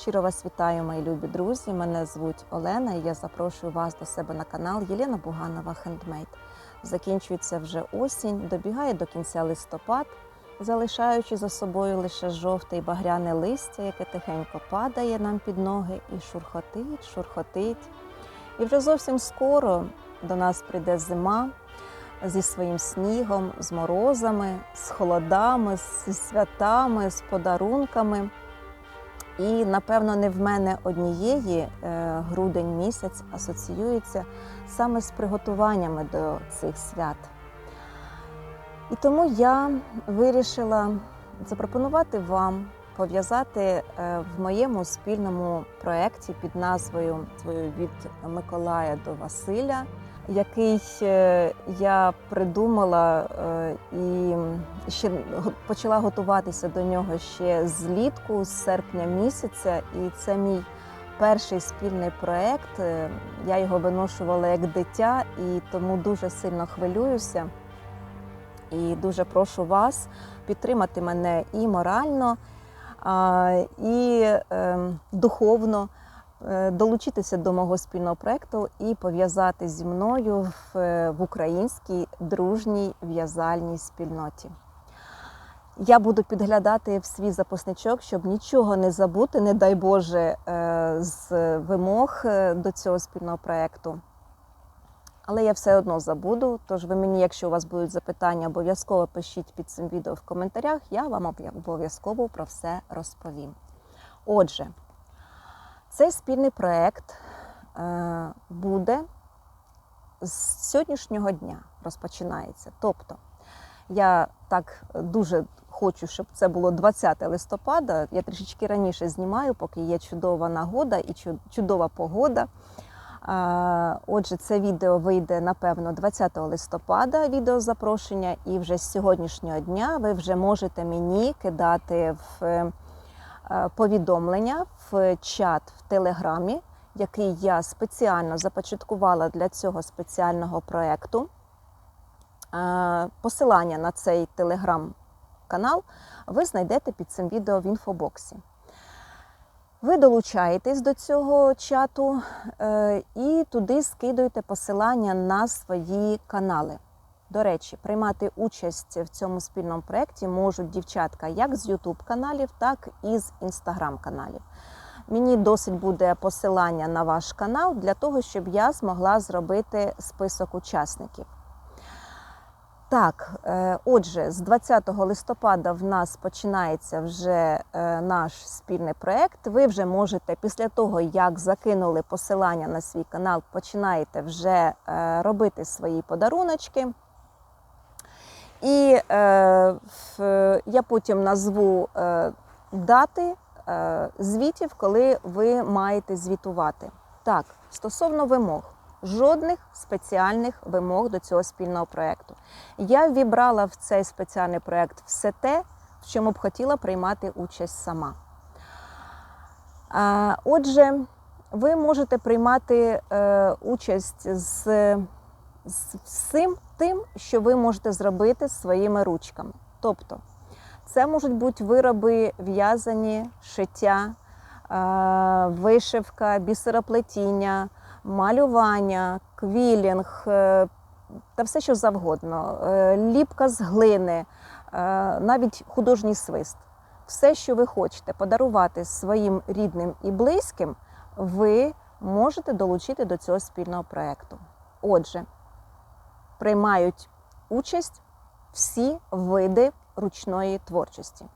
Щиро вас вітаю, мої любі друзі. Мене звуть Олена і я запрошую вас до себе на канал Єлена Буганова Хендмейд. Закінчується вже осінь, добігає до кінця листопад, залишаючи за собою лише жовте й багряне листя, яке тихенько падає нам під ноги і шурхотить, шурхотить. І вже зовсім скоро до нас прийде зима зі своїм снігом, з морозами, з холодами, зі святами, з подарунками. І, напевно, не в мене однієї е, грудень місяць асоціюється саме з приготуваннями до цих свят. І тому я вирішила запропонувати вам пов'язати е, в моєму спільному проєкті під назвою «Твою від Миколая до Василя, який я придумала е, і ще почала готуватися до нього ще злітку, з серпня місяця. І це мій перший спільний проєкт. Е, Я його виношувала як дитя і тому дуже сильно хвилююся. І дуже прошу вас підтримати мене і морально, і е, духовно долучитися до мого спільного проєкту і пов'язати зі мною в, е, в українській дружній в'язальній спільноті. Я буду підглядати в свій записничок, щоб нічого не забути, не дай Боже, е, з вимог е, до цього спільного проєкту. Але я все одно забуду. Тож ви мені, якщо у вас будуть запитання, обов'язково пишіть під цим відео в коментарях. Я вам обов'язково про все розповім. Отже, цей спільний проєкт е, буде з сьогоднішнього дня розпочинається. Тобто, я так дуже хочу, щоб це було 20 листопада. Я трішечки раніше знімаю, поки є чудова нагода і чудова погода. Отже, це відео вийде напевно 20 листопада. Відео запрошення, і вже з сьогоднішнього дня ви вже можете мені кидати в е, е, повідомлення в чат в Телеграмі, який я спеціально започаткувала для цього спеціального проєкту. Е, Посилання на цей телеграм-канал ви знайдете під цим відео в інфобоксі. Ви долучаєтесь до цього чату е, і туди скидуєте посилання на свої канали. До речі, приймати участь в цьому спільному проєкті можуть дівчатка як з YouTube каналів, так і з Instagram каналів. Мені досить буде посилання на ваш канал для того, щоб я змогла зробити список учасників. Так, е, отже, з 20 листопада в нас починається вже е, наш спільний проєкт. Ви вже можете після того, як закинули посилання на свій канал, починаєте вже е, робити свої подаруночки. І е, я потім назву е, дати е, звітів, коли ви маєте звітувати. Так, стосовно вимог. Жодних спеціальних вимог до цього спільного проєкту. Я вібрала в цей спеціальний проєкт все те, в чому б хотіла приймати участь сама. А, Отже, ви можете приймати е, участь з, з всім тим, що ви можете зробити своїми ручками. Тобто, це можуть бути вироби в'язані, шиття, е, вишивка, бісероплетіння, малювання, квілінг е, та все, що завгодно, Е, ліпка з глини, навіть художній свист. Все, що ви хочете подарувати своїм рідним і близьким, ви можете долучити до цього спільного проєкту. Отже, приймають участь всі види ручної творчості.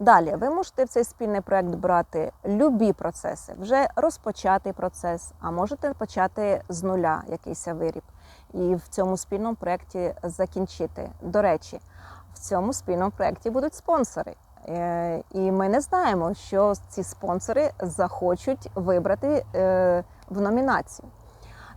Далі, ви можете в цей спільний проект брати любі процеси, вже розпочатий процес, а можете почати з нуля якийсь виріб і в цьому спільному проєкті закінчити. До речі, в цьому спільному проєкті будуть спонсори. Е, І ми не знаємо, що ці спонсори захочуть вибрати е, в номінацію.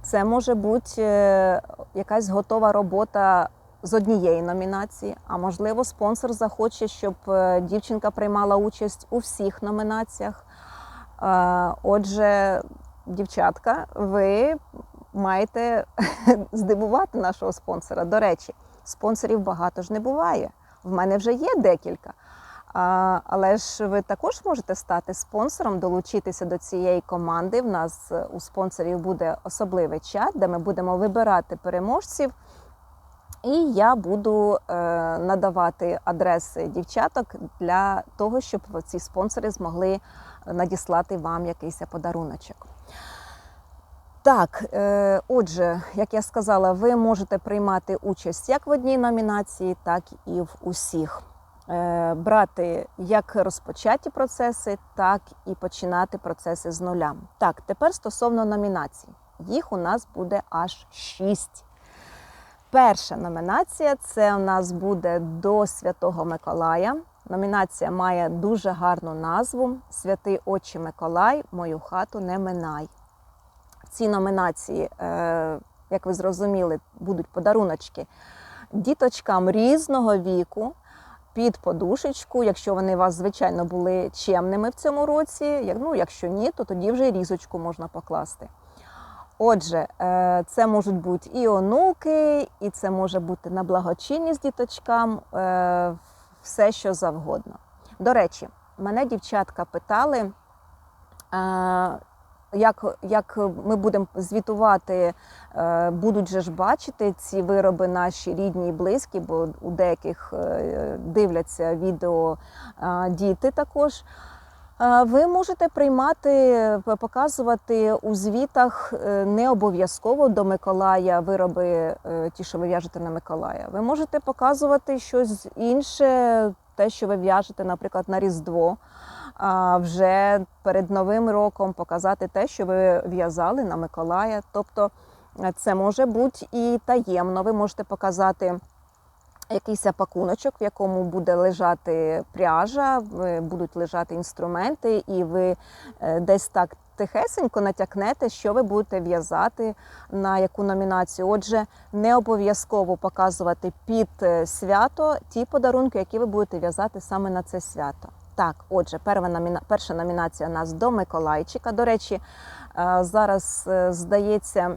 Це може бути е, якась готова робота з однієї номінації, а можливо, спонсор захоче, щоб е, дівчинка приймала участь у всіх номінаціях. Отже, дівчатка, ви маєте здивувати нашого спонсора. До речі, спонсорів багато ж не буває. В мене вже є декілька. А, але ж ви також можете стати спонсором, долучитися до цієї команди. В нас е, у спонсорів буде особливий чат, де ми будемо вибирати переможців. І я буду е, надавати адреси дівчаток для того, щоб ці спонсори змогли надіслати вам якийсь подаруночок. Так, е, отже, як я сказала, ви можете приймати участь як в одній номінації, так і в усіх. Е, брати як розпочаті процеси, так і починати процеси з нуля. Так, тепер стосовно номінацій. Їх у нас буде аж шість. Перша номінація це у нас буде до Святого Миколая. Номінація має дуже гарну назву Святий Отче Миколай, мою хату не минай. В цій номінації, е, як ви зрозуміли, будуть подаруночки діточкам різного віку під подушечку, якщо вони у вас, звичайно, були чемними в цьому році. Ну, якщо ні, то тоді вже різочку можна покласти. Отже, е, це можуть бути і онуки, і це може бути на благочинність діточкам, е, все що завгодно. До речі, мене дівчатка питали, е, як, як ми будемо звітувати, е, будуть же ж бачити ці вироби наші рідні і близькі, бо у деяких е, дивляться відео е, діти також. Ви можете приймати, показувати у звітах е, не обов'язково до Миколая вироби, е, ті, що ви в'яжете на Миколая. Ви можете показувати щось інше, те, що ви в'яжете, наприклад, на Різдво. А вже перед Новим роком показати те, що ви в'язали на Миколая. Тобто е, це може бути і таємно. Ви можете показати якийсь пакуночок, в якому буде лежати пряжа, будуть лежати інструменти, і ви е, десь так тихесенько натякнете, що ви будете в'язати на яку номінацію. Отже, не обов'язково показувати під е, свято ті подарунки, які ви будете в'язати саме на це свято. Так, отже, перша номіна... перша номінація у нас до Миколайчика. До речі, е, зараз здається,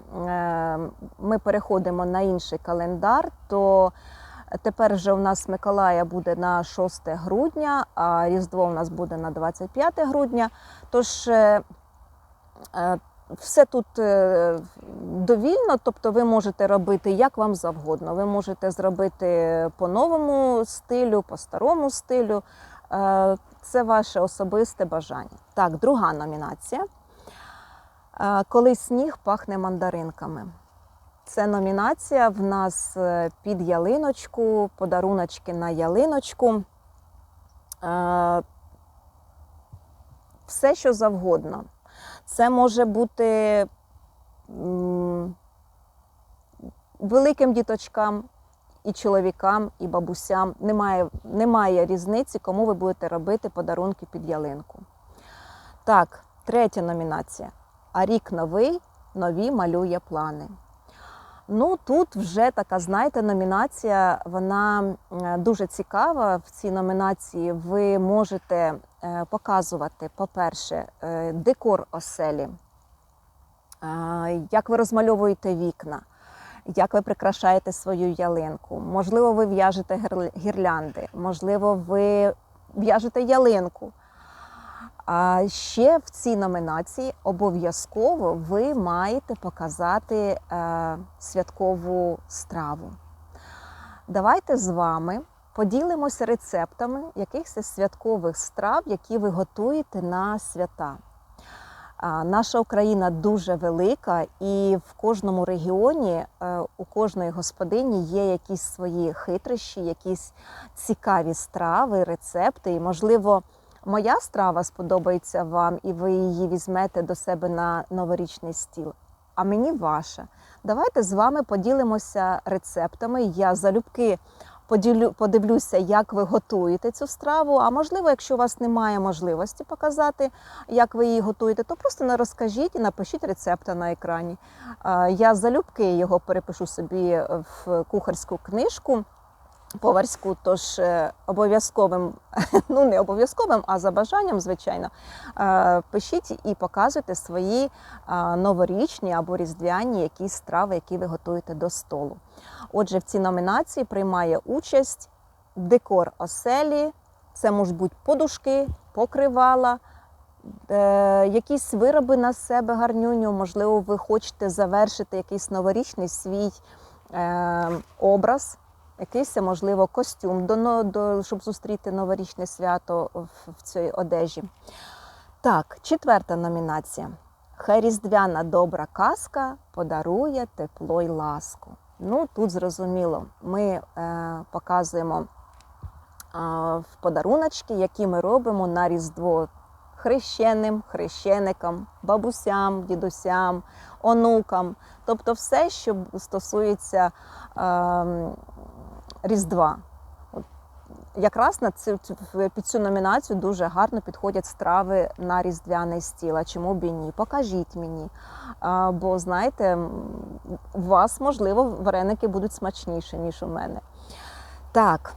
ми переходимо на інший календар. то Тепер вже у нас Миколая буде на 6 грудня, а Різдво у нас буде на 25 грудня. Тож е, е, все тут е, довільно, тобто ви можете робити як вам завгодно. Ви можете зробити по новому стилю, по старому стилю. Це ваше особисте бажання. Так, друга номінація. Коли сніг пахне мандаринками. Це номінація в нас е, під ялиночку, подаруночки на ялиночку. Е, Все, що завгодно. Це може бути великим діточкам, і чоловікам, і бабусям. Немає, немає різниці, кому ви будете робити подарунки під ялинку. Так, третя номінація. А рік новий, нові малює плани. Ну тут вже така, знаєте, номінація, вона е, дуже цікава. В цій номінації ви можете е, показувати, по-перше, е, декор оселі, як ви розмальовуєте вікна, як ви прикрашаєте свою ялинку. Можливо, ви в'яжете гірлянди, можливо, ви в'яжете ялинку. А ще в цій номінації обов'язково ви маєте показати е, святкову страву. Давайте з вами поділимося рецептами якихось святкових страв, які ви готуєте на свята. Наша Україна дуже велика, і в кожному регіоні е, у кожної господині є якісь свої хитрощі, якісь цікаві страви, рецепти. І, можливо, моя страва сподобається вам, і ви її візьмете до себе на новорічний стіл. А мені ваша. Давайте з вами поділимося рецептами. Я залюбки поділю, подивлюся, як ви готуєте цю страву. А можливо, якщо у вас немає можливості показати, як ви її готуєте, то просто не розкажіть і напишіть рецепта на екрані. Я залюбки його перепишу собі в кухарську книжку. Поварську, тож е, обов'язковим, ну не обов'язковим, а за бажанням, звичайно, е, пишіть і показуйте свої е, новорічні або різдвяні якісь страви, які ви готуєте до столу. Отже, в цій номінації приймає участь декор оселі, Це можуть бути подушки, покривала, якісь вироби на себе гарнюню. Можливо, ви хочете завершити якийсь новорічний свій образ, якийсь, можливо, костюм, до, до, щоб зустріти новорічне свято в, в цій одежі. Так, четверта номінація. Хай різдвяна добра казка подарує тепло й ласку. Ну, тут зрозуміло, ми е, показуємо е, подаруночки, які ми робимо на Різдво хрещеним, хрещеникам, бабусям, дідусям, онукам. Тобто все, що стосується е, Різдва. От Якраз на цю, під цю номінацію дуже гарно підходять страви на різдвяний стіл. А чому б і ні? Покажіть мені. А, бо знаєте, у вас, можливо, вареники будуть смачніші, ніж у мене. Так.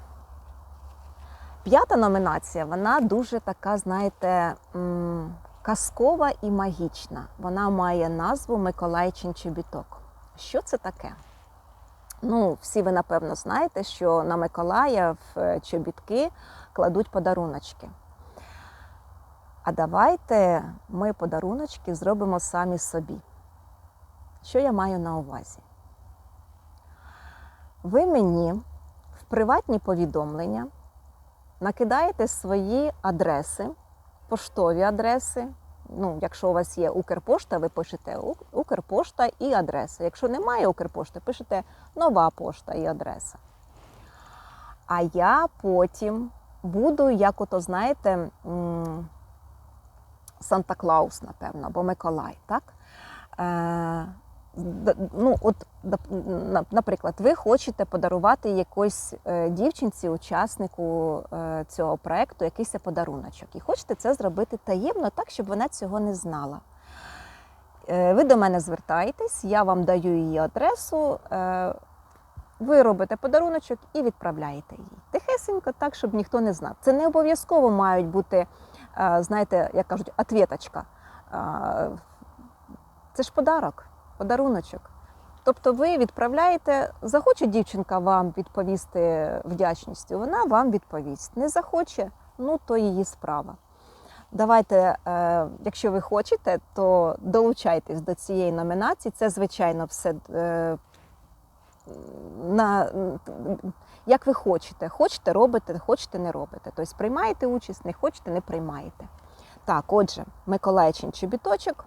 П'ята номінація, вона дуже така, знаєте, казкова і магічна. Вона має назву Миколайчин чобіток. Що це таке? Ну, всі ви напевно знаєте, що на Миколая в е, чобітки кладуть подаруночки. А давайте ми подаруночки зробимо самі собі. Що я маю на увазі? Ви мені в приватні повідомлення накидаєте свої адреси, поштові адреси. Ну, якщо у вас є Укрпошта, ви пишете Укрпошта і адреса. Якщо немає Укрпошти, пишете нова пошта і адреса. А я потім буду, як ото, знаєте, Санта Клаус, напевно, або Миколай, так? Ну, от, наприклад, ви хочете подарувати якоїсь е, дівчинці, учаснику е, цього проекту, якийсь подаруночок. І хочете це зробити таємно, так, щоб вона цього не знала. Е, Ви до мене звертаєтесь, я вам даю її адресу. Ви робите подаруночок і відправляєте її. Тихесенько, так, щоб ніхто не знав. Це не обов'язково мають бути, знаєте, як кажуть, ответочка. Е, Це ж подарок, подаруночок. Тобто ви відправляєте, захоче дівчинка вам відповісти вдячністю, вона вам відповість. Не захоче, ну то її справа. Давайте, е, якщо ви хочете, то долучайтесь до цієї номінації. Це, звичайно, все е, на, як ви хочете. Хочете робите, хочете не робите. Тобто приймаєте участь, не хочете, не приймаєте. Так, отже, Миколайчин чобіточок.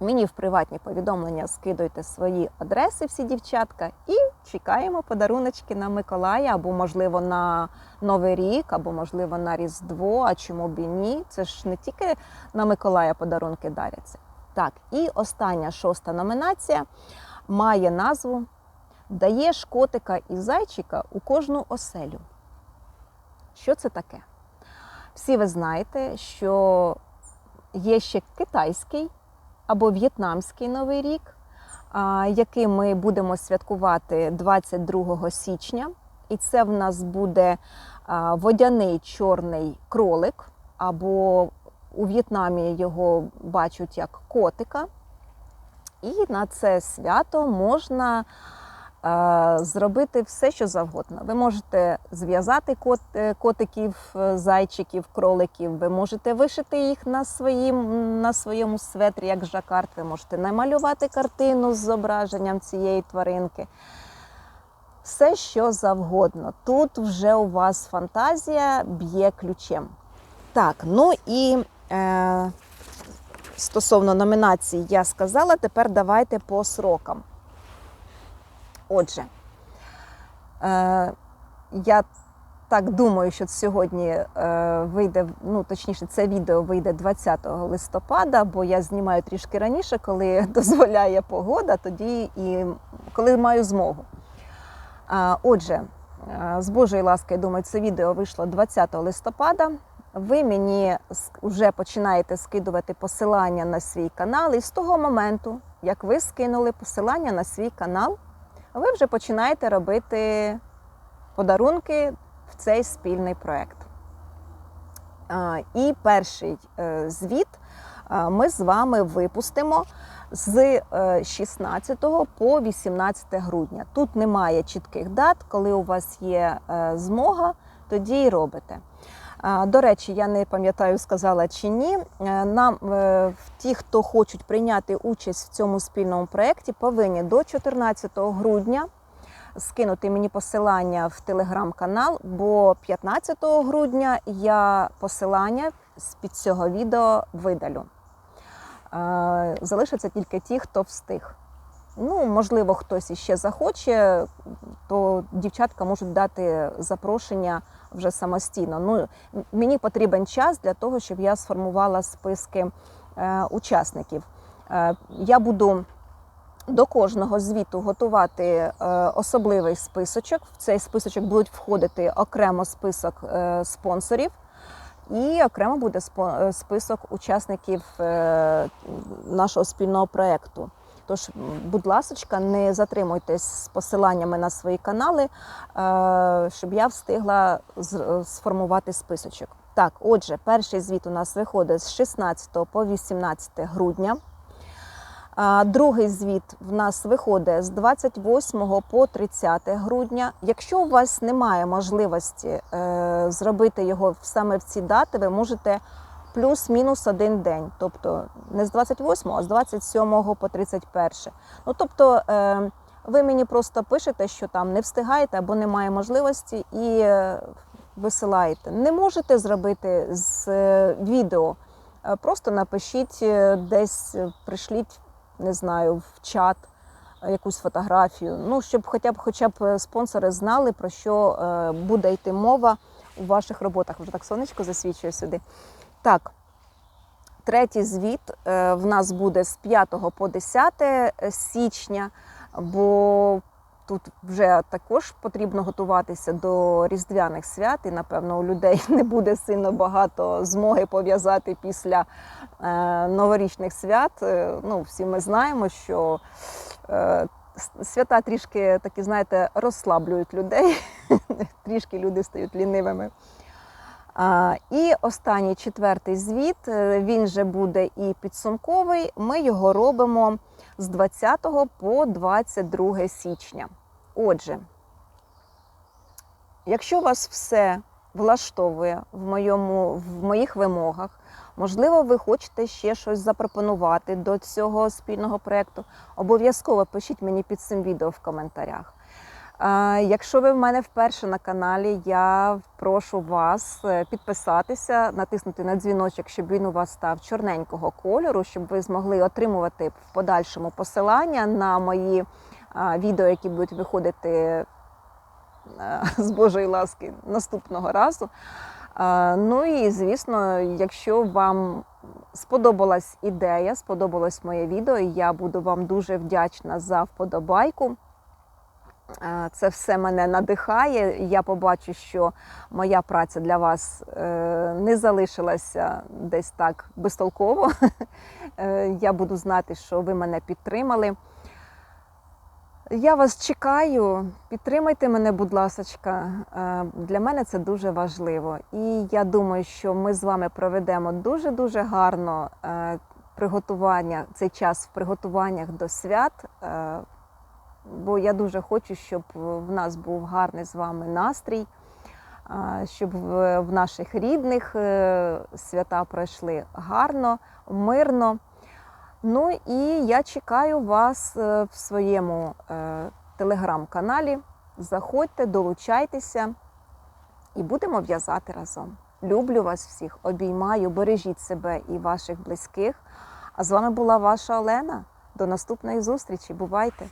Мені в приватні повідомлення скидуйте свої адреси, всі дівчатка, і чекаємо подаруночки на Миколая, або, можливо, на Новий рік, або, можливо, на Різдво, а чому б і ні. Це ж не тільки на Миколая подарунки даряться. Так, і остання шоста номінація має назву Даєш котика і зайчика у кожну оселю. Що це таке? Всі ви знаєте, що є ще китайський або в'єтнамський новий рік, який ми будемо святкувати 22 січня. І це в нас буде водяний чорний кролик, або у В'єтнамі його бачать як котика. І на це свято можна зробити все, що завгодно. Ви можете зв'язати кот, е, котиків, е, зайчиків, кроликів, ви можете вишити їх на, своїм, на своєму светрі, як жакард, ви можете намалювати картину з зображенням цієї тваринки. Все, що завгодно. Тут вже у вас фантазія б'є ключем. Так, ну і е, стосовно номінацій я сказала, тепер давайте по срокам. Отже, е, я так думаю, що сьогодні е, вийде, ну точніше, це відео вийде 20 листопада, бо я знімаю трішки раніше, коли дозволяє погода, тоді і коли маю змогу. А, Отже, е, з Божої ласки, я думаю, це відео вийшло 20 листопада. Ви мені вже починаєте скидувати посилання на свій канал, і з того моменту, як ви скинули посилання на свій канал, ви вже починаєте робити подарунки в цей спільний проект. А, І перший е, звіт е, ми з вами випустимо з е, 16 по 18 грудня. Тут немає чітких дат, коли у вас є е, змога, тоді й робите. До речі, я не пам'ятаю, сказала чи ні. е, Нам е, ті, хто хочуть прийняти участь в цьому спільному проєкті, повинні до 14 грудня скинути мені посилання в телеграм-канал, бо 15 грудня я посилання з під цього відео видалю. Е, Залишаться тільки ті, хто встиг. Ну, можливо, хтось іще захоче, то дівчатка можуть дати запрошення вже самостійно. Ну, мені потрібен час для того, щоб я сформувала списки е, учасників. Е, я буду до кожного звіту готувати е, особливий списочок. В цей списочок будуть входити окремо список спонсорів. І окремо буде список учасників нашого спільного проєкту. Тож, будь ласка, не затримуйтесь з посиланнями на свої канали, е, щоб я встигла е, сформувати списочок. Так, отже, перший звіт у нас виходить з 16 по 18 грудня. Другий звіт в нас виходить з 28 по 30 грудня. Якщо у вас немає можливості е, зробити його саме в ці дати, ви можете плюс-мінус один день, тобто не з 28, а з 27 по 31. Ну тобто е, ви мені просто пишете, що там не встигаєте або немає можливості, і е, висилаєте. Не можете зробити з е, відео. Просто напишіть десь, пришліть, не знаю, в чат якусь фотографію. Ну, щоб хоча б хоча б спонсори знали, про що буде йти мова у ваших роботах. Вже так сонечко засвічує сюди. Так, третій звіт е, в нас буде з 5 по 10 січня, бо тут вже також потрібно готуватися до різдвяних свят, і напевно у людей не буде сильно багато змоги пов'язати після е, новорічних свят. Е, Ну, всі ми знаємо, що е, свята трішки такі, знаєте, розслаблюють людей, трішки люди стають лінивими. І останній четвертий звіт, е, він же буде і підсумковий. Ми його робимо з 20 по 22 січня. Отже, якщо вас все влаштовує в, моєму, в моїх вимогах, можливо, ви хочете ще щось запропонувати до цього спільного проєкту, обов'язково пишіть мені під цим відео в коментарях. Якщо ви в мене вперше на каналі, я прошу вас е, підписатися, натиснути на дзвіночок, щоб він у вас став чорненького кольору, щоб ви змогли отримувати в подальшому посилання на мої відео, які будуть виходити е, з Божої ласки наступного разу. Ну і звісно, якщо вам сподобалась ідея, сподобалось моє відео, я буду вам дуже вдячна за вподобайку. Е, Це все мене надихає. Я побачу, що моя праця для вас е, не залишилася десь так безтолково. Е, Я буду знати, що ви мене підтримали. Я вас чекаю, підтримайте мене, будь ласка. Для мене це дуже важливо. І я думаю, що ми з вами проведемо дуже-дуже гарно приготування, цей час в приготуваннях до свят. Бо я дуже хочу, щоб в нас був гарний з вами настрій, щоб в в наших рідних е, свята пройшли гарно, мирно. Ну і я чекаю вас е, в своєму е, телеграм-каналі. Заходьте, долучайтеся і будемо в'язати разом. Люблю вас всіх, обіймаю, бережіть себе і ваших близьких. А з вами була ваша Олена. До наступної зустрічі. Бувайте!